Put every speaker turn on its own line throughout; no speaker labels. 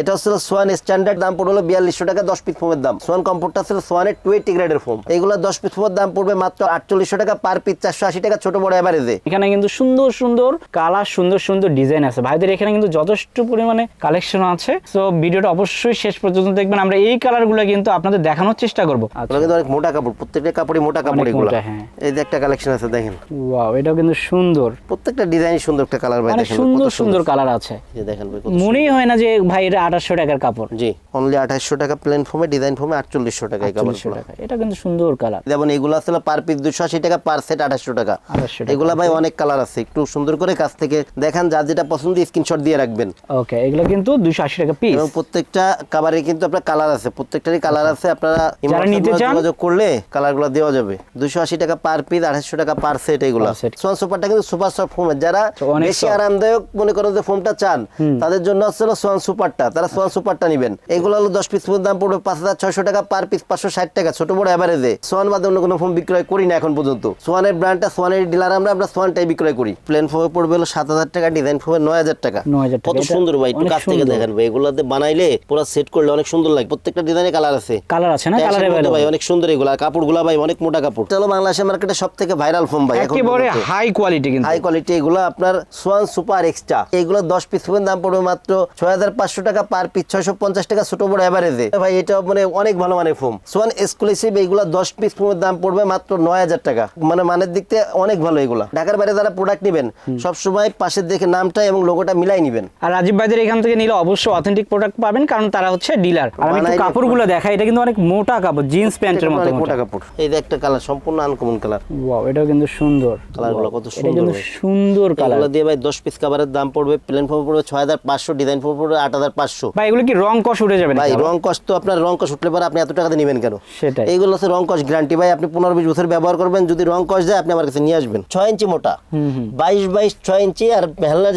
এটা হচ্ছে Schwann standard দাম পড়ল বিয়াল্লিশশো টাকা দশ পিস ফোমের দাম। সোয়ান কম্পোর্টটা ছিল সোয়ানের টুয়েটি গ্রেডের ফোম এগুলো দশ পিস ফোমের দাম পড়বে মাত্র আটচল্লিশশো টাকা পার পিস চারশো আশি টাকা ছোট বড় এভারেজে
এখানে কিন্তু সুন্দর সুন্দর কালার সুন্দর সুন্দর ডিজাইন আছে। ভাইদের এখানে কিন্তু যথেষ্ট পরিমাণে কালেকশন আছে। তো ভিডিওটা অবশ্যই শেষ পর্যন্ত দেখবেন। আমরা এই কালারগুলো কিন্তু আপনাদের দেখানোর চেষ্টা করব।
এগুলো কিন্তু অনেক মোটা কাপড়। প্রত্যেকটা কাপড়ই মোটা কাপড় এগুলো।
হ্যাঁ।
এই যে একটা কালেকশন আছে দেখেন।
ওয়াও এটাও কিন্তু সুন্দর।
প্রত্যেকটা ডিজাইন সুন্দর একটা কালার ভাই
সুন্দর সুন্দর। কালার আছে।
দেখেন
মনেই হয় না যে ভাই এটা টাকার কাপড়।
জি অনলি টাকা প্লেন ফোমে ডিজাইন ফোমে
এটা কিন্তু সুন্দর কালার
যেমন এগুলো আসলে পার পিস দুশো আশি টাকা পার সেট টাকা।
2800 টাকা।
এগুলা ভাই অনেক কালার আছে একটু সুন্দর করে কাছ থেকে দেখান যার যেটা পছন্দ স্ক্রিনশট দিয়ে রাখবেন।
ওকে এগুলো কিন্তু দুশো আশি টাকা পিস
এবং প্রত্যেকটা কাভারে কিন্তু আপনার কালার আছে প্রত্যেকটারই কালার আছে আপনারা
যারা নিতে চান-
যোগাযোগ করলে কালারগুলো দেওয়া যাবে। দুশো আশি টাকা পার পিস আঠাশশো টাকা পার সেট এগুলো। সোয়ান সুপারটা কিন্তু সুপার সফট ফোমের যারা বেশি আরামদায়ক মনে করেন যে ফোমটা চান তাদের জন্য হলো সোয়ান সুপারটা তারা সোয়ান সুপারটা নেবেন। এগুলো হলো দশ পিস দাম পড়বে পাঁচ হাজার ছয়শো টাকা পার পিস পাঁচশো ষাট টাকা। ছোট বড় অ্যাভারেজে সোয়ান বাদে অন্য কোনো ফোম বিক্রয় করি না এখন পর্যন্ত। সোয়ানের ব্র্যান্ডটা সোয়ানের ডিলার আমরা আমরা সোয়ানটাই বিক্রয় করি। প্লেন ফোমে পড়বে হলো সাত হাজার টাকা ডিজাইন ফোমে নয় হাজার টাকা। কত সুন্দর ভাই একটু কাছ থেকে দেখেন ভাই এগুলাতে বানাইলে পুরো সেট করলে অনেক সুন্দর লাগে। প্রত্যেকটা ডিজাইনে কালার আছে।
কালার আছে না? কালার
ভাই অনেক সুন্দর এগুলা। কাপড়গুলা ভাই অনেক মোটা কাপড়। চলো বাংলাদেশের মার্কেটে সব থেকে ভাইরাল ফোন ভাই
একেবারে হাই কোয়ালিটি কিন্তু।
হাই কোয়ালিটি এগুলো আপনার সোয়ান সুপার এক্সট্রা এগুলো দশ পিস ফোমের দাম পড়বে মাত্র ছয় হাজার পাঁচশো টাকা পার পিস ছয়শো পঞ্চাশ টাকা ছোট বড় অ্যাভারেজে ভাই এটা মানে অনেক ভালো মানের ফোম সোয়ান এক্সক্লুসিভ এগুলো দশ পিস ফোমের দাম পড়বে মাত্র নয় হাজার টাকা। মানে মানের দিক থেকে অনেক ভালো এগুলো। ঢাকার বাইরে যারা প্রোডাক্ট নেবেন সবসময় পাশের দেখে নামটা এবং লোগোটা মিলাই নেবেন।
আর রাজীব ভাইদের এখান থেকে নিলে অবশ্যই অথেন্টিক প্রোডাক্ট পাবেন কারণ তারা হচ্ছে ডিলার আর আমি একটু কাপড়গুলো দেখাই এটা কিন্তু অনেক মোটা কাপড় জিন্স প্যান্টের মতো মোটা।
কাপড়। এই যে একটা কালার সম্পূর্ণ আনকমন কালার
ওয়াও এটাও কিন্তু সুন্দর।
কালারগুলো
Wow,
কত সুন্দর
কিন্তু সুন্দর কালার
দিয়ে ভাই দশ পিস কাভারের দাম পড়বে প্লেন ফোম পড়বে ছয় হাজার পাঁচশো ডিজাইন ফোম পড়বে আট হাজার পাঁচশো।
ভাই এগুলো কি রং কষ উঠে যাবে
ভাই রং কষ্ট তো আপনার রং কষ্ট উঠলে পরে আপনি এত টাকাতে নেবেন কেন?
সেটাই।
এইগুলো হচ্ছে রং কষ্ট গ্যারান্টি ভাই আপনি পনেরো বিশ বছর ব্যবহার করবেন যদি রং কষ্ট যায় আপনি আমার কাছে নিয়ে আসবেন। ছয় ইঞ্চি মোটা। বাইশ বাইশ ছয় ইঞ্চি আর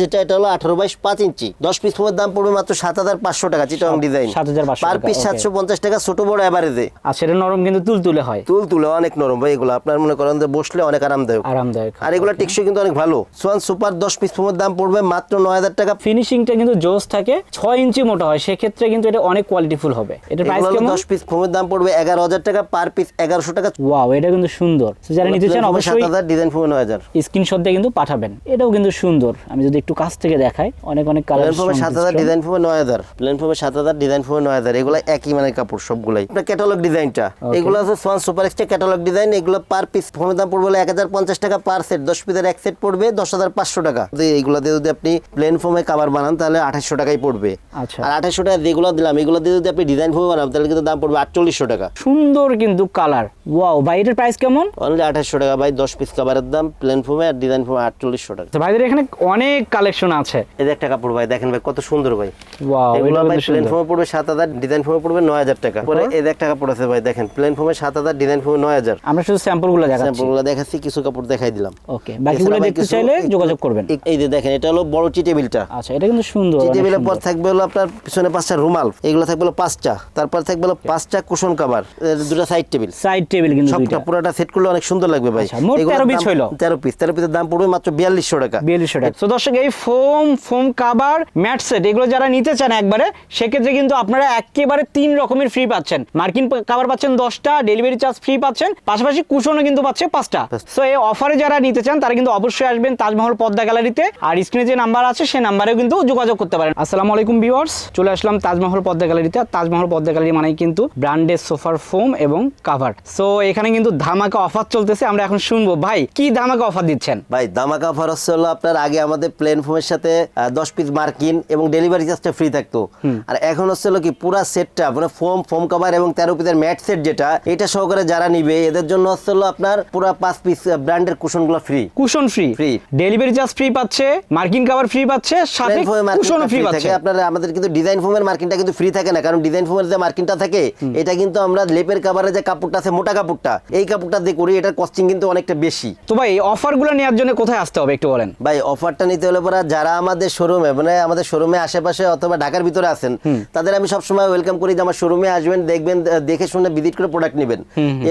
যেটা এটা হলো আঠারো বাইশ পাঁচ ইঞ্চি। দশ পিস ফোমের দাম পড়বে মাত্র সাত হাজার পাঁচশো টাকা চিটং ডিজাইন
7,500
পার পিস সাতশো পঞ্চাশ টাকা ছোট বড় এভারেজে
আর সেটা নরম কিন্তু তুল তুলে হয়।
তুল তুলে অনেক নরম ভাই এগুলো। আপনার মনে করেন যে বসলে অনেক আরামদায়ক।
আরামদায়ক
আর এগুলো টেকসই কিন্তু অনেক ভালো। সোয়ান সুপার দশ পিস ফোমের দাম পড়বে মাত্র নয় হাজার টাকা।
ফিনিশিংটা কিন্তু জোস থাকে। ছয় ইঞ্চি মোটা হয় সেক্ষেত্রে কিন্তু এটা অনেক কোয়ালিটিফুল হবে। এটার প্রাইস কেমন?
দশ পিস ফোমের দাম পড়বে এগারো হাজার টাকা পার পিস এগারোশো টাকা।
ওয়াও এটা কিন্তু সুন্দর। So যারা নিতে চান অবশ্যই
হাজার ডিজাইন ফোমে নয় হাজার।
স্ক্রিনশট দিয়ে কিন্তু পাঠাবেন। এটাও কিন্তু সুন্দর। আমি যদি একটু কাছ থেকে দেখাই অনেক অনেক কালার
প্লেন ফোমে সাত হাজার ডিজাইন ফোমে নয় হাজার। প্লেন ফোমে সাত হাজার ডিজাইন ফোমে নয় হাজার। এগুলো একই মানে কাপড় সবগুলাই। আপনার ক্যাটালগ ডিজাইনটা এগুলো আছে Swan super extra catalogue design এগুলো পার পিস ফোমের দাম পড়বে এক হাজার পঞ্চাশ টাকা পার সেট দশ পিসের এক সেট পড়বে দশ হাজার পাঁচশো টাকা। যদি এইগুলো দিয়ে যদি আপনি প্লেন ফোমে কাভার বানান তাহলে আঠাশশো টাকাই পড়বে।
আচ্ছা।
আর আঠাশশো টাকা যেগুলো দিলাম এগুলো দিয়ে যদি আপনি ডিজাইন ফোমে বানান তাহলে কিন্তু দাম পড়বে আটচল্লিশশো টাকা।
সুন্দর কিন্তু কালার ওয়াও ভাই এটার প্রাইস কেমন?
অনলি আঠাশশো টাকা ভাই দশ পিস কাভারের দাম প্লেন ফোমে আর ডিজাইন ফোমে আটচল্লিশশো টাকা।
ভাইদের এখানে অনেক কালেকশন আছে।
এই যে একটা কাপড় ভাই দেখেন ভাই কত সুন্দর ভাই।
ওয়াও
এগুলো ভাই প্লেন ফোমে পড়বে সাত হাজার ডিজাইন ফোমে পড়বে নয় হাজার টাকা। পরে এই যে একটা কাপড় আছে ভাই দেখেন প্লেন ফোমে সাত হাজার ডিজাইন ফোমে নয় হাজার।
আমরা শুধু স্যাম্পলগুলো দেখাচ্ছি।
স্যাম্পলগুলো দেখাচ্ছি কিছু কাপড় দেখাই দিলাম।
ওকে বাকিগুলো দেখতে চাইলে যোগাযোগ করবেন।
এই যে দেখেন এটা হলো বড় টি টেবিলটা
আচ্ছা এটা কিন্তু সুন্দর
টি টেবিলের পর থাকবে হলো আপনার পিছনে পাঁচটা রুমাল এগুলো থাকবে পাঁচটা। তারপর থাকবে পাঁচটা কুশন কাভার দুটো সাইড টেবিল
সাইড টেবিল কিন্তু
সবটা পুরোটা সেট করলে অনেক সুন্দর লাগবে ভাই।
আচ্ছা, 13 পিস হইল?
তেরো পিস তেরো পিসের দাম পড়বে মাত্র বিয়াল্লিশশো টাকা।
বিয়াল্লিশশো টাকা। তো দর্শক এই foam foam cover mat set এগুলো যারা নিতে চান একবারে সেক্ষেত্রে কিন্তু আপনারা একেবারে তিন রকমের ফ্রি পাচ্ছেন। মার্কিন কাভার পাচ্ছেন দশটা ডেলিভারি চার্জ ফ্রি পাচ্ছেন পাশাপাশি কুশনও কিন্তু পাচ্ছে পাঁচটা। সো এই অফারে যারা নিতে চান তারা কিন্তু অবশ্যই আসবেন তাজমহল পদ্মা গ্যালারিতে আর স্ক্রিনে যে নাম্বার আছে সেই নাম্বারেও কিন্তু যোগাযোগ করতে পারেন। আসসালামু আলাইকুম ভিউয়ার্স চলে আসলাম তাজমহল পদ্মা গ্যালারিতে। আর তাজমহল পদ্মা গ্যালারি মানেই কিন্তু ব্র্যান্ডেড সোফার ফোম এবং কাভার সো এখানে কিন্তু ধামাকা অফার চলতেছে আমরা এখন শুনব। ভাই কি ধামাকা অফার দিচ্ছেন?
ভাই দামাকা অফার হচ্ছে হলো আপনার আগে আমাদের প্লেন ফোমের সাথে দশ পিস মার্কিন এবং ডেলিভারি চার্জটা ফ্রি থাকতো। আর এখন হচ্ছে হলো কি পুরা সেটটা মানে ফোম ফোম কভার এবং তেরো পিসের ম্যাট সেট যেটা এটা সহকারে যারা নিবে এদের জন্য হচ্ছে হলো আপনার পুরা পাঁচ পিস ব্র্যান্ডের কুশনগুলো free
cushion free
free
delivery charge free পাচ্ছে মার্কিন কাভার ফ্রি পাচ্ছে সাথে কুশনও ফ্রি
ফ্রি
পাচ্ছে।
আপনারা আমাদের কিন্তু ডিজাইন ফোমের মার্কিনটা কিন্তু ফ্রি থাকে না কারণ ডিজাইন ফোমের যে মার্কিনটা থাকে এটা কিন্তু আমরা লেপের কাভারে যে কাপড়টা আছে মোটা কাপড়টা এই কাপড়টা দিয়ে করি এটার কস্টিং কিন্তু অনেকটা বেশি।
তো ভাই এই অফারগুলো নেওয়ার জন্য কোথায় আসতে হবে একটু বলেন?
ভাই অফারটা নিতে হলে পরে যারা আমাদের শোরুমে মানে আমাদের শোরুমে আশেপাশে অথবা ঢাকার ভিতরে আছেন তাদের আমি সবসময় ওয়েলকাম করি যে আমার শোরুমে আসবেন দেখবেন দেখে শুনে ভিজিট করে প্রোডাক্ট নেবেন।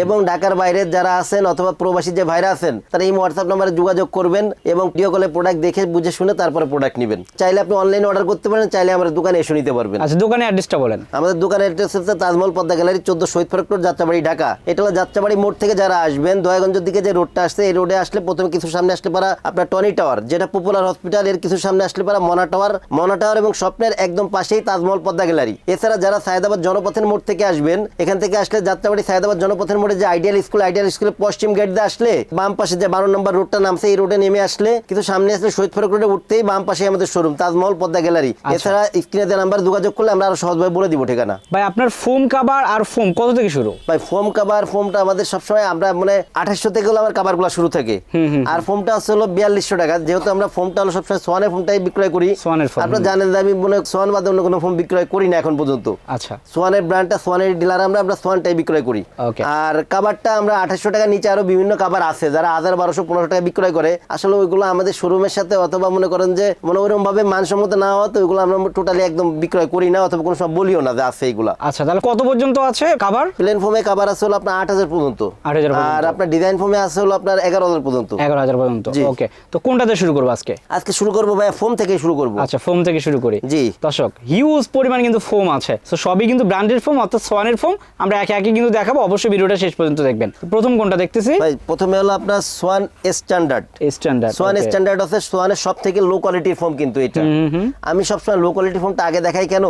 এবং ঢাকার বাইরে যারা আছেন অথবা প্রবাসী যে ভাইরা আছেন তারা এই হোয়াটসঅ্যাপ নাম্বারে যোগাযোগ করবেন এবং ভিডিও কলে প্রোডাক্ট দেখে বুঝে শুনে তারপরে প্রোডাক্ট নেবেন। চাইলে আপনি অনলাইনে অর্ডার করতে পারেন চাইলে আমার দোকানে দোকানে এসে নিতে পারবেন।
আচ্ছা দোকানে অ্যাড্রেসটা বলেন।
আমাদের দোকানের অ্যাড্রেস হচ্ছে তাজমহল পদ্মা গ্যালারি চোদ্দ শহীদ ফরক রোড যাত্রাবাড়ি ঢাকা। এটা হলো যাত্রাবাড়ি মোড় থেকে যারা আসবেন দয়াগঞ্জের দিকে যে রোডটা আসছে এই রোডে আসলে প্রথমে কিছু সামনে আসলে পারা আপনার টনি টাওয়ার যেটা পপুলার হসপিটাল এর কিছু সামনে আসলে পারা মনা টাওয়ার। মনা টাওয়ার এবং স্বপ্নের একদম পাশেই তাজমহল পদ্মা গ্যালারি। এছাড়া যারা সায়দাবাদ জনপথের মোড় থেকে আসবেন এখান থেকে আসলে যাত্রাবাড়ি সায়দাবাদ জনপথের মোড়ে যে আইডিয়াল স্কুল আইডিয়াল স্কুলের পশ্চিম গেট দিয়ে আসলে বাম পাশে যে বারো নম্বর রোডটা নামছে এই রোডে নেমে আসলে কিন্তু সামনে আসলে শহীদ ফরক রোডে উঠতেই বাম পাশে আমাদের শোরুম তাজমহল পদ্মা গ্যালারি। এছাড়া স্ক্রিনে দেওয়া নাম্বার যোগাযোগ করলে আমরা আরও সহজভাবে বলে দিব ঠিকানা।
ভাই আপনার ফোম কাবার আর ফোম কত থেকে শুরু?
ভাই ফোম কাবার ফোমটা আমাদের সবসময় আমরা মানে আঠাশশো থেকে হলো আমার কাবারগুলো শুরু থাকে। আর ফোমটা হচ্ছে হলো বিয়াল্লিশশো টাকা যেহেতু আমরা ফোমটা হলো সবসময় সোয়ানের ফোমটাই বিক্রয় করি।
সোয়ানের foam,
আপনারা জানেন যে আমি মনে সোয়ান বাদে অন্য কোনো ফোম বিক্রয় করি না এখন পর্যন্ত।
আচ্ছা।
সোয়ানের ব্র্যান্ডটা সোয়ানের ডিলার আমরা আমরা সোয়ানটাই বিক্রয় করি। আর কাবারটা আমরা আঠাশশো টাকা নিচে আরও বিভিন্ন কাবার আছে যারা হাজার বারোশো পনেরোশো টাকা বিক্রয় করে। আসলে ওইগুলো আমাদের শোরুমের সাথে অথবা মনে করেন যে মনে ওরকম ভাবে মানসম্মত না হওয়া তো ওইগুলো আমরা টোটালি একদম বিক্রয় করি না অথবা কোনো সময় বলিও না যে আছে এইগুলা।
আচ্ছা তাহলে কত পর্যন্ত আছে কাবার
প্লেন ফোমে কাবার আছে হলো আপনার আট হাজার পর্যন্ত।
8,000 পর্যন্ত।
আর আপনার ডিজাইন ফোমে আছে হলো আপনার এগারো হাজার পর্যন্ত।
এগারো হাজার পর্যন্ত। ওকে তো কোনটাতে শুরু করব আজকে?
আজকে শুরু করব ভাই ফোম থেকে শুরু করব।
আচ্ছা ফোম থেকে শুরু করি।
জি।
দর্শক হিউজ পরিমাণ কিন্তু ফোম আছে। তো সবই কিন্তু ব্র্যান্ডেড ফোম অর্থাৎ সোয়ানের ফোম আমরা একে একে কিন্তু দেখাবো। অবশ্যই ভিডিওটা শেষ পর্যন্ত দেখবেন। প্রথম কোনটা দেখতেছি?
ভাই প্রথমে হলো আপনার Swan standard
standard
Swan standard আছে সোয়ানের সব থেকে লো কোয়ালিটির ফোম কিন্তু এটা। আমি সবসময় লো কোয়ালিটির ফোমটা আগে দেখাই কেন?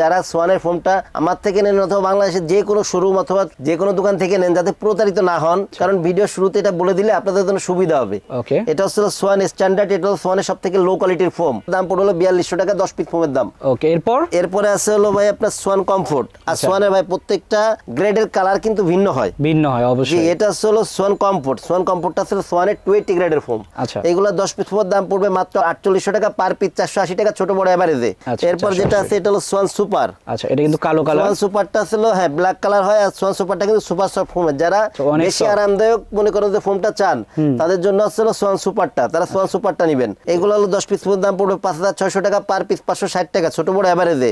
যারা সোয়ানের ফোমটা আমার থেকে নেন অথবা বাংলাদেশের যে কোনো শোরুম অথবা যে কোনো দোকান থেকে নেন যাতে প্রতারিত না হন। কারণ ভিডিও শুরুতে এটা বলে দিলে আপনাদের জন্য সুবিধা হবে। এটা হচ্ছে সোয়ান স্ট্যান্ডার্ড এটা হলো সোয়ানের সব থেকে লো কোয়ালিটির ফোম দাম পড়ল হলো বিয়াল্লিশশো টাকা দশ পিস ফোমের দাম।
ওকে এরপর?
এরপরে আছে হলো ভাই আপনার সোয়ান কমফোর্ট আর সোয়ানের ভাই প্রত্যেকটা গ্রেডের কালার কিন্তু ভিন্ন হয়।
ভিন্ন হয় অবশ্যই।
এটা হচ্ছে হলো সোয়ান কমফোর্ট সোয়ান কমফোর্টটা হচ্ছে সোয়ানের টুয়েটি গ্রেডের ফোম
আচ্ছা।
এগুলো দশ পিস ফোমের দাম পড়বে মাত্র আটচল্লিশশো টাকা পার পিস চারশো আশি টাকা ছোট বড় এভারেজে
আচ্ছা,
এরপর
480
যেটা আছে এটা হলো সোয়ান সুপার
আচ্ছা এটা কিন্তু কালো কালার?
সোয়ান সুপারটা ছিল হ্যাঁ ব্ল্যাক কালার হয় আর সোয়ান সুপারটা কিন্তু সুপার সফট ফোমের যারা বেশি আরামদায়ক মনে করেন যে ফোমটা চান তাদের জন্য হচ্ছে হলো সোয়ান সুপারটা তারা সোয়ান সুপারটা নেবেন। এগুলো হলো দশ পিস ফোমের দাম পড়বে পাঁচ হাজার ছয়শো টাকা পার পিস পাঁচশো ষাট টাকা ছোট বড় এভারেজে.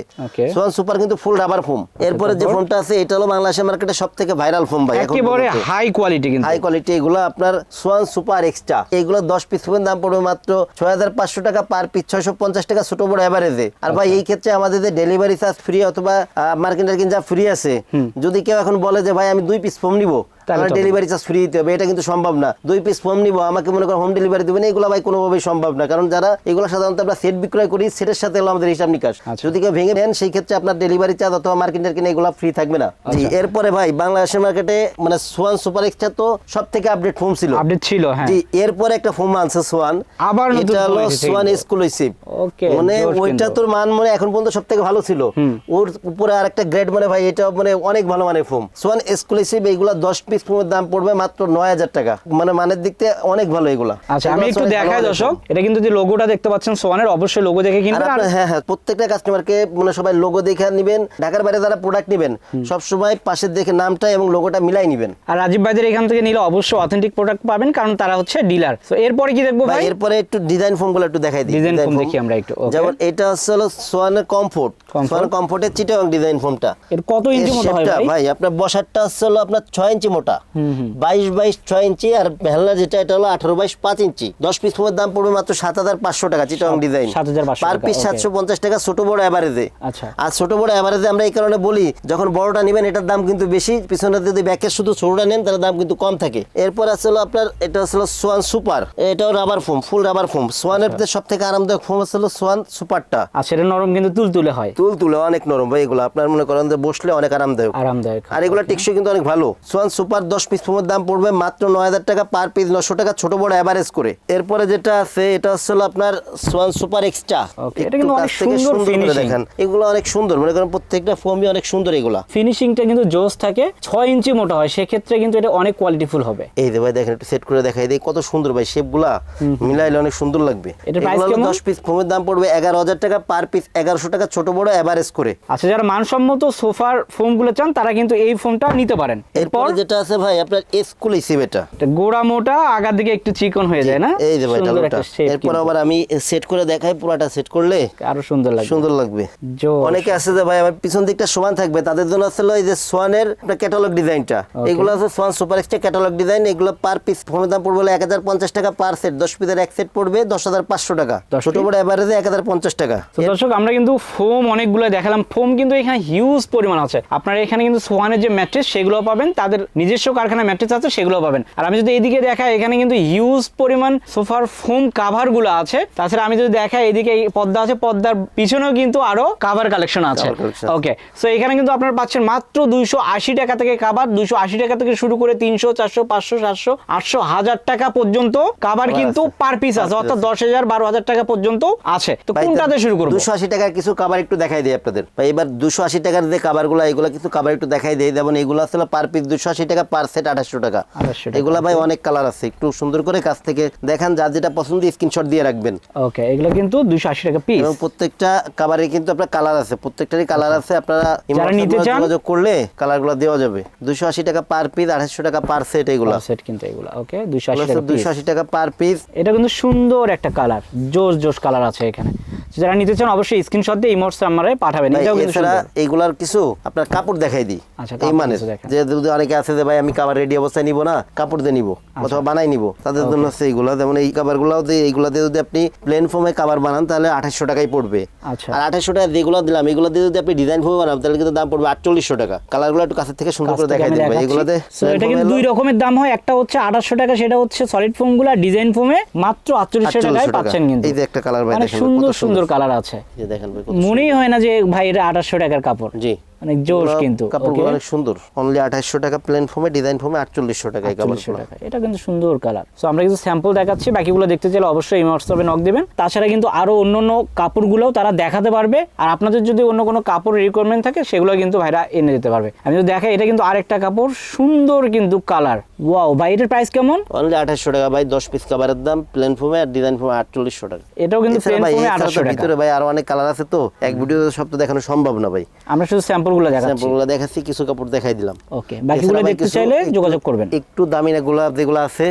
সোয়ান সুপার কিন্তু ফুল রাবার ফোম এরপরে যে ফোমটা আছে এটা হলো বাংলাদেশের মার্কেটে সব থেকে ভাইরাল ফোম ভাই
একেবারে। হাই কোয়ালিটি কিন্তু।
হাই কোয়ালিটি এগুলো আপনার সোয়ান সুপার এক্সট্রা এগুলো দশ পিস ফোনের দাম পড়বে মাত্র ছয় হাজার পাঁচশো টাকা পার পিস ছয়শো পঞ্চাশ টাকা ছোট বড় এভারেজে আর ভাই এই ক্ষেত্রে আমাদের যে ডেলিভারি চার্জ ফ্রি অথবা মার্কিন টার্কিন যা ফ্রি আছে যদি কেউ এখন বলে যে ভাই আমি দুই পিস ফোম নিবো
তাহলে
ডেলিভারি চার্জ ফ্রি দিতে হবে এটা কিন্তু সম্ভব না। দুই পিস নিবো আমাকে মনে করো হোম ডেলিভারি দেবেন এগুলো ভাই কোনোভাবেই সম্ভব না। কারণ যারা এগুলো সাধারণত আমরা সেট বিক্রয় করি সেটের সাথে হলো আমাদের হিসাব নিকাশ।
আচ্ছা।
যদি কেউ ভেঙে নেন সেই ক্ষেত্রে আপনার ডেলিভারি চার্জ অথবা টার্কিন এগুলো ফ্রি থাকবে না। জি
আচ্ছা।
এরপরে ভাই বাংলাদেশের মার্কেটে মানে সোয়ান সুপার এক্সট্রা তো সব থেকে আপডেট ফোম ছিল।
আপডেট ছিল হ্যাঁ।
জি এরপরে একটা ফোম আনছে সোয়ান
আবার নতুন
এটা হলো সোয়ান। এক্সক্লুসিভ
Okay,
মানে ওইটা তোর মান মানে এখন পর্যন্ত সব থেকে ভালো ছিল। ওর উপরে আরেকটা গ্রেড মানে ভাই এটা মানে অনেক ভালো মানের ফোম সোয়ান এক্সক্লুসিভ এইগুলা দশ পিস ফোমের দাম পড়বে মাত্র নয় হাজার টাকা। মানে মানের দিক থেকে অনেক ভালো এগুলা।
আচ্ছা আমি একটু দেখাই দর্শক এটা কিন্তু যে লোগোটা দেখতে পাচ্ছেন সোয়ানের অবশ্যই লোগো দেখে কিনবেন।
হ্যাঁ হ্যাঁ প্রত্যেকটা কাস্টমারকে মানে সবাই লোগো দেখে নিবেন ঢাকার বাইরে যারা প্রোডাক্ট নেবেন সবসময় পাশে দেখে নামটা এবং লোগোটা মিলাই নিবেন।
আর রাজীব ভাইদের এখান থেকে নিলে অবশ্যই অথেন্টিক প্রোডাক্ট পাবেন কারণ তারা হচ্ছে ডিলার তো এরপরে কি দেখব
ভাই এরপরে একটু ডিজাইন ফোমগুলো একটু দেখাই দিই।
Foam
foam।
দেখি আমরা একটু.
যেমন এটা হচ্ছে হলো সোয়ানের কমফোর্ট
Comfort।
সোয়ান কমফোর্টের চিটাং ডিজাইন ফোমটা
এর কত ইঞ্চি মোটা হয়
ভাই? আপনার বসারটা হচ্ছে হলো আপনার ছয় ইঞ্চি মোটা বাইশ বাইশ ছয় ইঞ্চি আর হেলনা যেটা এটা হলো আঠারো বাইশ পাঁচ ইঞ্চি। দশ পিস ফোমের দাম পড়বে মাত্র সাত হাজার পাঁচশো টাকা চিটাং ডিজাইন পার পিস সাতশো পঞ্চাশ টাকা ছোট বড় অ্যাভারেজে
আচ্ছা।
আর ছোট বড় অ্যাভারেজে আমরা এই কারণে বলি যখন বড়টা নেবেন এটার দাম কিন্তু বেশি। পিছনে যদি ব্যাকের শুধু ছোটটা নেন তাহলে দাম কিন্তু কম থাকে। এরপর আছে হলো আপনার এটা হলো সোয়ান সুপার এটাও rubber foam full rubber foam সোয়ানের সব থেকে আরামদায়ক ফোম হলো সোয়ান সুপারটা
আর সেটা নরম কিন্তু তুলতুলে হয়।
তুল তুলে অনেক নরম ভাই এগুলো আপনার মনে করেন যে বসলে অনেক আরামদায়ক।
আরামদায়ক।
আর এগুলো টেকসই কিন্তু অনেক ভালো। সোয়ান সুপার দশ পিস ফোমের দাম পড়বে মাত্র নয় হাজার টাকা পার পিস নশো টাকা ছোট বড় অ্যাভারেজ করে। এরপরে যেটা আছে এটা হচ্ছে আপনার সোয়ান সুপার এক্সট্রা
এটা কিন্তু অনেক সুন্দর।
দেখেন। এগুলো অনেক সুন্দর মনে করেন প্রত্যেকটা ফোমই অনেক সুন্দর এগুলা।
ফিনিশিংটা কিন্তু জোস থাকে ছয় ইঞ্চি মোটা হয় সেক্ষেত্রে কিন্তু এটা অনেক কোয়ালিটিফুল হবে।
এই যে ভাই দেখেন একটু সেট করে দেখাই দিই কত সুন্দর ভাই শেপগুলা মিলাইলে অনেক সুন্দর লাগবে। এগুলো হলো
কেমন?
দশ পিস ফোমের দাম পড়বে এগারো হাজার টাকা পার পিস এগারোশো টাকা ছোট বড় অ্যাভারেজ করে।
আচ্ছা যারা মানসম্মত সোফার ফোমগুলো চান তারা কিন্তু এই ফোমটা নিতে পারেন। এরপর
যেটা আছে ভাই আপনার এক্সক্লুসিভ এটা।
এটা গোড়া মোটা আগার দিকে একটু চিকন হয়ে যায় না?
এই যে ভাই এরপর আবার আমি সেট করে দেখাই পুরাটা সেট করলে
আরও সুন্দর লাগবে।
সুন্দর লাগবে। অনেকে আছে যে ভাই আমার পিছন দিকটা সমান থাকবে তাদের জন্য আছে এই যে সোয়ানের ক্যাটালগ ডিজাইনটা এগুলো আছে Swan super extra catalogue design এগুলো পার পিস ফোনের দাম পড়বে এক হাজার পঞ্চাশ টাকা পার সেট দশ পিসের এক সেট পড়বে দশ হাজার পাঁচশো টাকা। ছোট বড় এভারেজে এক হাজার পঞ্চাশ টাকা।
দর্শক আমরা কিন্তু ফোম অনেকগুলো দেখালাম। ফোম কিন্তু এখানে হিউজ পরিমাণ আছে। আপনারা এখানে কিন্তু সোয়ানের যে ম্যাট্রেস সেগুলো পাবেন। তাদের নিজস্ব কারখানা ম্যাট্রেস আছে সেগুলো পাবেন। আর আমি যদি এদিকে দেখাই এখানে কিন্তু হিউজ পরিমাণ সোফার ফোম কাভারগুলো আছে। তাছাড়া আমি যদি দেখাই এদিকে পর্দা আছে পদ্মার পিছনেও কিন্তু আরও কাভার কালেকশন আছে। ওকে সো এখানে কিন্তু আপনারা পাচ্ছেন মাত্র দুইশো আশি টাকা থেকে কাভার দুইশো আশি টাকা থেকে শুরু করে তিনশো চারশো পাঁচশো সাতশো আটশো হাজার টাকা পর্যন্ত কাভার কিন্তু পার পিস আছে অর্থাৎ দশ হাজার বারো হাজার টাকা পর্যন্ত আছে। তো কোনটাতে শুরু করব?
দুশো আশি টাকার কিছু কাবার একটু দেখাই দিই আপনাদের। এবার দুশো আশি টাকার যে কাবারগুলো এগুলো কিছু কাবার একটু দেখাই দিই। যেমন এগুলো আসলে পার পিস দুশো আশি টাকা পার সেট আঠাশশো টাকা।
2800
এগুলা ভাই অনেক কালার আছে। একটু সুন্দর করে কাছ থেকে দেখান যার যেটা পছন্দ স্ক্রিনশট দিয়ে রাখবেন।
ওকে এগুলো কিন্তু দুশো আশি টাকা পিস
এবং প্রত্যেকটা কাবারে কিন্তু আপনার কালার আছে। প্রত্যেকটারই কালার আছে। আপনারা
যারা নিতে চান-
যোগাযোগ করলে কালারগুলো দেওয়া যাবে। দুশো আশি টাকা পার পিস আঠাশশো টাকা পার সেট এগুলো।
সেট কিন্তু এগুলো ওকে দুশো আশি টাকা
দুশো আশি টাকা পার পিস
এটা কিন্তু সুন্দর একটা কালার জোস জোস কালার আছে এখানে। যারা নিতে চান অবশ্যই স্ক্রিনশট দিয়ে ইমোটস নাম্বারে পাঠাবেন এটাও কিন্তু
এছাড়া। এইগুলার কিছু আপনার কাপড় দেখাই দিই।
আচ্ছা,
এই মানে যে যদি অনেকে আছে যে ভাই আমি কাবার রেডি অবস্থায় নিব না কাপড় দিয়ে নিব
আচ্ছা।
অথবা বানাই নিব। তাদের জন্য হচ্ছে এইগুলা। যেমন এই কাবার গুলাও এইগুলা দিয়ে যদি আপনি প্লেন ফর্মে কাবার বানান তাহলে আঠাশশো টাকাই পড়বে।
আচ্ছা।
আর আঠাশশো টাকা যেগুলো দিলাম এগুলো দিয়ে যদি আপনি ডিজাইন ফর্মে বানান তাহলে কিন্তু দাম পড়বে আটচল্লিশশো টাকা। কালারগুলো একটু কাছের থেকে সুন্দর
কাছ
করে দেখাই দিই ভাই। এগুলোতে
এটা কিন্তু দুই রকমের দাম হয়। একটা হচ্ছে আঠাশশো টাকা সেটা হচ্ছে সলিড ফোমগুলা। ডিজাইন ফোমে মাত্র আটচল্লিশশো টাকায়
4800 টাকা।
পাচ্ছেন কিন্তু।
এই যে একটা কালার ভাই দেখেন ভাই,
সুন্দর সুন্দর কালার আছে।
দেখেন
মনেই হয় না যে ভাই এটা আঠাশশো টাকার কাপড়।
জি।
অনেক জোশ কিন্তু
কাপড়গুলো অনেক সুন্দর। অনলি টাকা প্লেন ফর্মে ডিজাইন ফর্মে আটচল্লিশশো টাকা এই
4800
কাপড়গুলো।
টাকা। এটা কিন্তু সুন্দর কালার সো আমরা স্যাম্পল দেখাচ্ছি বাকিগুলো দেখতে চাইলে অবশ্যই এই হোয়াটসঅ্যাপে নক দিবেন। তাছাড়া কিন্তু আরও অন্য অন্য কাপড়গুলোও তারা দেখাতে পারবে। আর আপনাদের যদি অন্য কোনো কাপড় রিকোয়ারমেন্ট থাকে সেগুলো কিন্তু ভাইরা এনে দিতে পারবে। আমি যদি দেখাই এটা কিন্তু আরেকটা কাপড় সুন্দর কিন্তু কালার ওয়াও ভাই এটার প্রাইস কেমন?
অনলি আঠাশশো টাকা ভাই দশ পিস কাপড়ের দাম প্লেন ফোমে আর ডিজাইন ফোমে আটচল্লিশশো টাকা।
এটাও কিন্তু প্লেন টাকা।
ভিতরে ভাই আরও অনেক কালার আছে তো এক ভিডিও সব তো দেখানো সম্ভব না ভাই।
আমরা শুধু স্যাম্পলগুলো দেখাচ্ছি।
স্যাম্পলগুলো দেখাচ্ছি কিছু কাপড় দেখাই দিলাম।
ওকে বাকিগুলো দেখতে চাইলে যোগাযোগ করবেন।
একটু দামি না গোলাপ যেগুলো আছে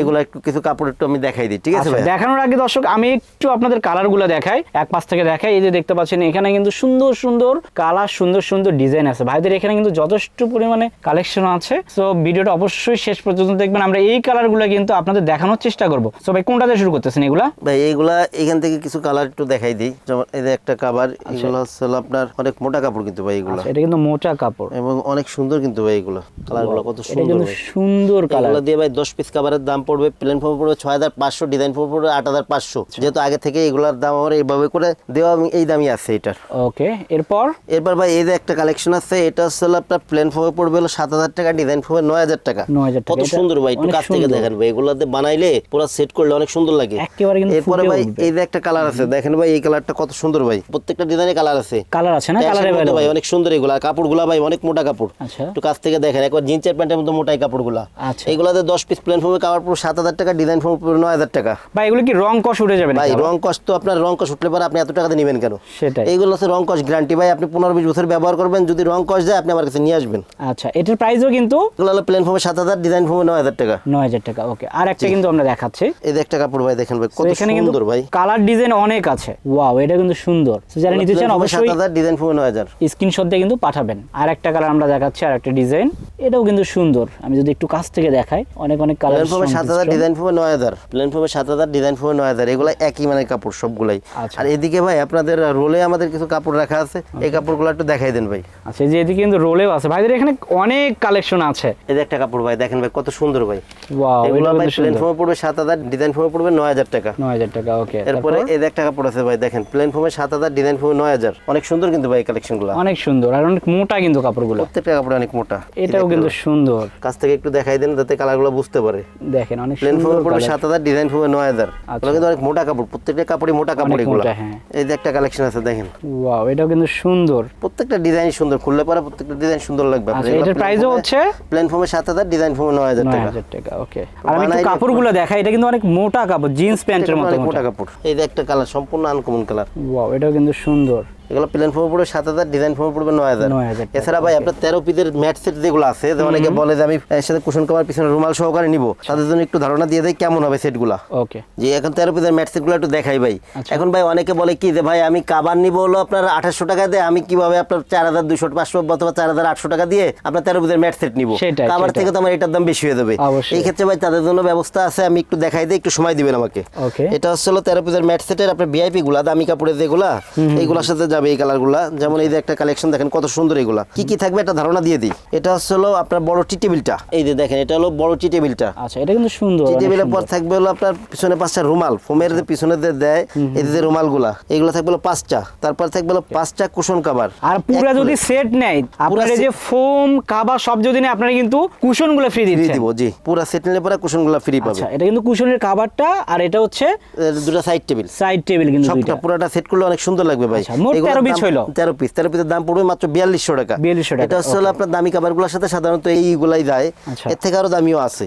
এগুলো একটু কিছু কাপড় একটু আমি দেখাই দিই ঠিক আছে
আচ্ছা,
ভাই
দেখানোর আগে দর্শক আমি একটু আপনাদের কালারগুলো দেখাই এক পাশ থেকে দেখাই এই যে দেখতে পাচ্ছেন এখানে কিন্তু সুন্দর সুন্দর কালার সুন্দর সুন্দর ডিজাইন আছে। ভাইদের এখানে কিন্তু যথেষ্ট পরিমাণে কালেকশন আছে। সো ভিডিওটা অবশ্যই শেষ পর্যন্ত দেখবেন আমরা এই কালারগুলো কিন্তু আপনাদের দেখানোর চেষ্টা করব। সো ভাই কোনটাতে শুরু করতেছেন এগুলা?
ভাই এইগুলা এখান থেকে কিছু কালার একটু দেখাই দিই। যেমন এই যে একটা কাবার এগুলো হচ্ছে আপনার অনেক মোটা কাপড় কিন্তু ভাই এগুলো।
আচ্ছা, এটা কিন্তু মোটা কাপড়।
এবং অনেক সুন্দর কিন্তু ভাই এগুলো। কালারগুলো কত সুন্দর
সুন্দর কালার।
এগুলো দিয়ে ভাই দশ পিস কাভারের দাম পড়বে প্লেন ফর্ম পড়বে ছয় হাজার পাঁচশো ডিজাইন ফর্ম পড়বে আট হাজার পাঁচশো।
আচ্ছা।
যেহেতু আগে থেকে এগুলোর দাম আমার এইভাবে করে দেওয়া এই দামই আছে এটার।
ওকে এরপর?
এরপর ভাই এই যে একটা কালেকশন আছে এটা হচ্ছে আপনার প্লেন ফর্মে পড়বে হলো সাত হাজার টাকা ডিজাইন ফর্মে নয় হাজার টাকা।
9,000 টাকা।
কত সুন্দর ভাই একটু কাছ থেকে দেখেন ভাই এগুলোতে বানাইলে পুরো সেট করলে অনেক সুন্দর লাগে।
একেবারে কিন্তু
এরপরে ভাই এই যে একটা কালার আছে দেখেন ভাই এই কালারটা কত সুন্দর ভাই। প্রত্যেকটা ডিজাইনে কালার আছে।
কালার আছে না? কালার
ভাই অনেক সুন্দর এগুলো আর কাপড়গুলা ভাই অনেক মোটা কাপড়।
আচ্ছা।
একটু কাছ থেকে দেখেন একবার জিন্সের প্যান্টের মতো মোটাই কাপড়গুলা।
আচ্ছা।
এগুলাতে দশ পিস প্লেন ফর্মে কাপড় পুরো সাত হাজার টাকা ডিজাইন ফর্ম পুরো নয় হাজার টাকা।
ভাই এগুলো কি রং কষ উঠে যাবে
ভাই রং কষ্ট তো আপনার রং কষ্ট উঠলে পরে আপনি এত টাকাতে নেবেন কেন?
সেটাই।
এইগুলো হচ্ছে রং কষ্ট গ্যারান্টি ভাই আপনি পনেরো বিশ বছর ব্যবহার করবেন যদি রং কষ্ট যায় আপনি আমার কাছে নিয়ে আসবেন।
আচ্ছা এটার প্রাইসও কিন্তু
এগুলো হলো প্লেন ফর্মে সাত হাজার ডিজাইন ফর্মে নয় হাজার টাকা।
নয় হাজার টাকা ওকে আর একটা কিন্তু আমরা দেখাচ্ছি।
এই একটা কাপড় ভাই দেখেন ভাই কত
কিন্তু
সুন্দর ভাই।
কালার ডিজাইন অনেক আছে। ওয়াও এটা কিন্তু সুন্দর। যারা নিতে চান অবশ্যই সাত
হাজার ডিজাইন ফর্মে নয় হাজার।
স্ক্রিনশট দিয়ে কিন্তু পাঠাবেন। আর একটা কালার আমরা দেখাচ্ছি আর একটা ডিজাইন এটাও কিন্তু সুন্দর। আমি যদি একটু কাছ থেকে দেখাই অনেক অনেক কালার
ফর্মে সাত হাজার ডিজাইন ফর্মে নয় হাজার। প্লেন ফর্মে সাত হাজার ডিজাইন ফর্মে নয় হাজার। এগুলো একই মানে কাপড় সবগুলাই।
আচ্ছা।
আর এদিকে ভাই আপনাদের রোলে আমাদের কিছু কাপড় রাখা আছে। এই কাপড়গুলো একটু দেখাই দেন ভাই।
আচ্ছা এই যে এদিকে কিন্তু রোলেও আছে। ভাইদের এখানে অনেক কালেকশন আছে।
এই যে একটা কাপড় ভাই দেখেন ভাই কত সুন্দর ভাই।
ওয়াও
এগুলো ভাই প্লেন ফর্মে পড়বে সাত হাজার ডিজাইন ফর্মে পড়বে নয় হাজার টাকা।
নয় হাজার টাকা ওকে
এরপরে এই যে একটা কাপড় আছে ভাই দেখেন। প্লেন ফর্মে সাত হাজার ডিজাইন ফর্মে নয় হাজার। অনেক সুন্দর কিন্তু ভাই কালেকশনগুলো।
অনেক সুন্দর। আর অনেক মোটা কিন্তু কাপড়গুলো।
প্রত্যেকটা কাপড় অনেক মোটা।
এটাও কিন্তু সুন্দর।
কাছ থেকে একটু দেখাই দেন যাতে কালারগুলো বুঝতে পারে।
দেখেন অনেক
প্লেন
সুন্দর
ফর্মে পড়বে সাত হাজার ডিজাইন ফর্মে নয় হাজার।
আচ্ছা।
কিন্তু অনেক মোটা কাপড় প্রত্যেকটা কাপড়ই মোটা কাপড় এগুলো।
হ্যাঁ।
এই যে একটা কালেকশন আছে দেখেন।
ওয়াও এটাও কিন্তু সুন্দর।
প্রত্যেকটা ডিজাইন সুন্দর খুললে পরে প্রত্যেকটা ডিজাইন সুন্দর লাগবে।
আচ্ছা এটার প্রাইসও হচ্ছে?
প্লেন ফর্মে সাত হাজার ডিজাইন ফর্মে নয় হাজার টাকা।
টাকা ওকে আর আমি একটু কাপড়গুলো দেখাই এটা কিন্তু অনেক মোটা কাপড় জিন্স প্যান্টের মতো মোটা
কাপড়। এই যে একটা কালার সম্পূর্ণ আনকমন কালার
ওয়াও এটাও কিন্তু সুন্দর।
এগুলো প্লেন ফোম পড়বে সাত হাজার ডিজাইন ফোম পড়বে নয় হাজার। এছাড়া ভাই আপনার তেরো পিসের ম্যাট সেট যেগুলো আছে যে অনেকে বলে যে আমি এর সাথে কুশন পিছনে রুমাল সহকারে নিব তাদের জন্য একটু ধারণা দিয়ে দেয় কেমন হবে সেটগুলা
ওকে
যে এখন তেরো পিসের ম্যাট সেটগুলো একটু দেখাই ভাই।
আচ্ছা।
এখন ভাই অনেকে বলে কি যে ভাই আমি কাবার নিব হলো আপনার আঠাশশো টাকা দিয়ে আমি কীভাবে আপনার চার হাজার দুশো পাঁচশো অথবা চার হাজার আটশো টাকা দিয়ে আপনার তেরো পিসের ম্যাট সেট নিব? কাবার থেকে তো আমার এটার দাম বেশি হয়ে যাবে। এই ক্ষেত্রে ভাই তাদের জন্য ব্যবস্থা আছে আমি একটু দেখাই দিই একটু সময় দিবেন আমাকে। এটা হচ্ছে তেরো পিসের ম্যাট সেটের আপনার ভিআইপি গুলা দামি কাপড়ের যেগুলা এইগুলোর সাথে যাবে এই কালারগুলা যেমন এই যে একটা কালেকশন দেখেন কত সুন্দর এগুলা। কি কি থাকবে একটা ধারণা দিয়ে দিই। এটা হলো আপনার বড় টি টেবিলটা। এই যে দেখেন এটা হলো বড় টি টেবিলটা।
আচ্ছা এটা কিন্তু সুন্দর
টি টেবিলের পর থাকবে হলো আপনার পিছনে পাঁচটা রুমাল। ফোমের যে পিছনে যে দেয় এই যে রুমালগুলা এগুলো থাকবে হলো পাঁচটা। তারপর থাকবে হলো পাঁচটা কুশন কাবার
আর পুরা যদি সেট নেয় আপনার যে ফোম কাবা সব যদি নেয় আপনারা কিন্তু কুশনগুলো ফ্রি দিচ্ছেন।
দিব জি। পুরো সেট নিলে পরে কুশনগুলা ফ্রি পাবে।
আচ্ছা এটা কিন্তু কুশনের কাভারটা আর এটা হচ্ছে
দুটো সাইড টেবিল
সাইড টেবিল কিন্তু
সবটা পুরোটা সেট করলে অনেক সুন্দর লাগবে ভাই।
আচ্ছা, 13 পিস
দাম- 13 পিস 13 পিসের দাম পড়বে মাত্র 4200 টাকা।
4200 টাকা,
এটা
okay.
আপনার দামি কাভারগুলোর সাথে সাধারণত এইগুলাই যায়।
আচ্ছা।
এর থেকে আরও দামিও আছে।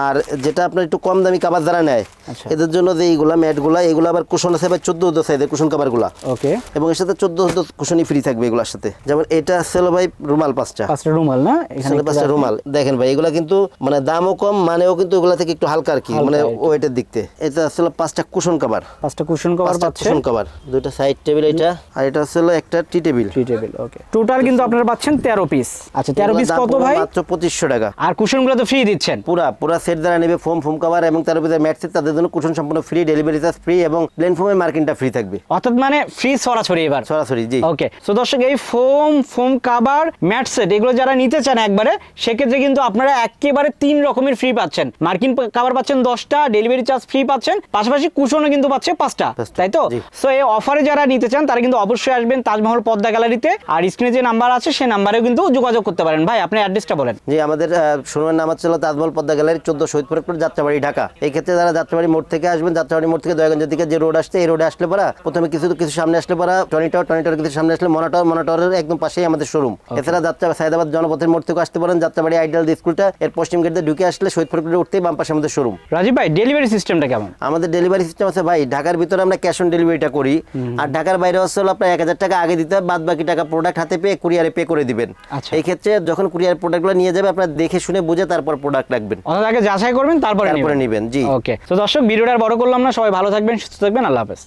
আর যেটা আপনার একটু কম দামি কাভার যারা নেয়
আচ্ছা।
এদের জন্য যে এইগুলা ম্যাটগুলা এগুলো আবার কুশন আছে ভাই 14 সাইজের কুশন কাভারগুলা
ওকে
এবং এর সাথে 14 কুশনই ফ্রি থাকবে এগুলোর সাথে। যেমন এটা ভাই রুমাল পাঁচটা।
পাঁচটা রুমাল না? এখানে
পাঁচটা রুমাল। দেখেন ভাই এগুলা কিন্তু মানে দামও কম মানেও কিন্তু এগুলা থেকে একটু হালকা আর কি মানে ওয়েটের দিক থেকে এটা আসলে পাঁচটা কুশন কাভার
পাঁচটা কুশন কভার
পাঁচটা কুশন কভার দুইটা সাইড টেবিল এটা। আর এটা হলো একটা tea table.
Tea table okay total কিন্তু আপনারা পাচ্ছেন তেরো পিস আচ্ছা তেরো পিস কত ভাই?
মাত্র পঁচিশশো টাকা।
আর কুশনগুলো তো ফ্রি দিচ্ছেন।
পুরা পুরা সেট দ্বারা নেবে ফোম ফোম কভার এবং ম্যাট সেট তাদের জন্য কুশন সম্পূর্ণ ফ্রি ডেলিভারি চার্জ ফ্রি এবং প্লেন ফোমের মার্কিংটা ফ্রি থাকবে।
অর্থাৎ মানে ফ্রি ছড়াছড়ি এবার।
সরাসরি জি।
ওকে সো দর্শক এই foam foam cover mat set এগুলো যারা নিতে চান একবারে সেক্ষেত্রে কিন্তু আপনারা একেবারে তিন রকমের ফ্রি পাচ্ছেন। মার্কিন কাভার পাচ্ছেন দশটা ডেলিভারি চার্জ ফ্রি পাচ্ছেন পাশাপাশি কুশনও কিন্তু পাচ্ছে পাঁচটা
পাঁচটা,
তাই তো? সো এই অফারে যারা নিতে চান তারা কিন্তু অবশ্যই আসবেন তাজমহল পদ্মা গ্যালারিতে। আর স্ক্রিনে যে নাম্বার আছে সেই নাম্বারেও কিন্তু যোগাযোগ করতে পারেন। ভাই আপনি অ্যাড্রেসটা বলেন।
জি আমাদের শোরুমের নাম হচ্ছে তাজমহল পদ্মা গ্যালারি চোদ্দ শহীদ ফরিদপুর যাত্রাবাড়ি ঢাকা। এই ক্ষেত্রে যারা যাত্রাবাড়ি মোড় থেকে আসবেন যাত্রাবাড়ি মোড় থেকে দয়াগঞ্জের দিকে যে রোড আসছে এই রোডে আসলে পরা প্রথমে কিছু কিছু সামনে আসলে পরা টনি টাওয়ার টনি টাওয়ার কিছু সামনে আসলে মনাটাওয়ার মনাটাওয়ারের একদম পাশেই আমাদের শোরুম। এছাড়া যাত্রা সাইদাবাদ জনপথের মোড় থেকে আসতে পারেন যাত্রাবাড়ি আইডিয়াল স্কুলটা এর পশ্চিম গেট দিয়ে ঢুকে আসলে শহীদ ফরিদপুরে উঠতেই বাম পাশে আমাদের শোরুম।
রাজীব ভাই ডেলিভারি সিস্টেমটা কেমন?
আমাদের ডেলিভারি সিস্টেম আছে ভাই ঢাকার ভিতরে আমরা ক্যাশ অন ডেলিভারিটা করি। আর ঢাকার বাইরে হচ্ছে হলো আপনার এক হাজার টাকা আগে দিতে হবে বাদ বাকি টাকা প্রোডাক্ট হাতে পেয়ে কুরিয়ারে পে করে দিবেন।
আচ্ছা।
এই ক্ষেত্রে যখন কুরিয়ার প্রোডাক্টগুলো নিয়ে যাবে আপনার দেখে শুনে বুঝে তারপর প্রোডাক্ট রাখবেন।
অর্থাৎ আগে যাচাই করবেন তারপরে
তারপরে নিবেন জি।
ওকে। তো দর্শক ভিডিওটা আর বড় করলাম না সবাই ভালো থাকবেন সুস্থ থাকবেন আল্লাহ হাফেজ।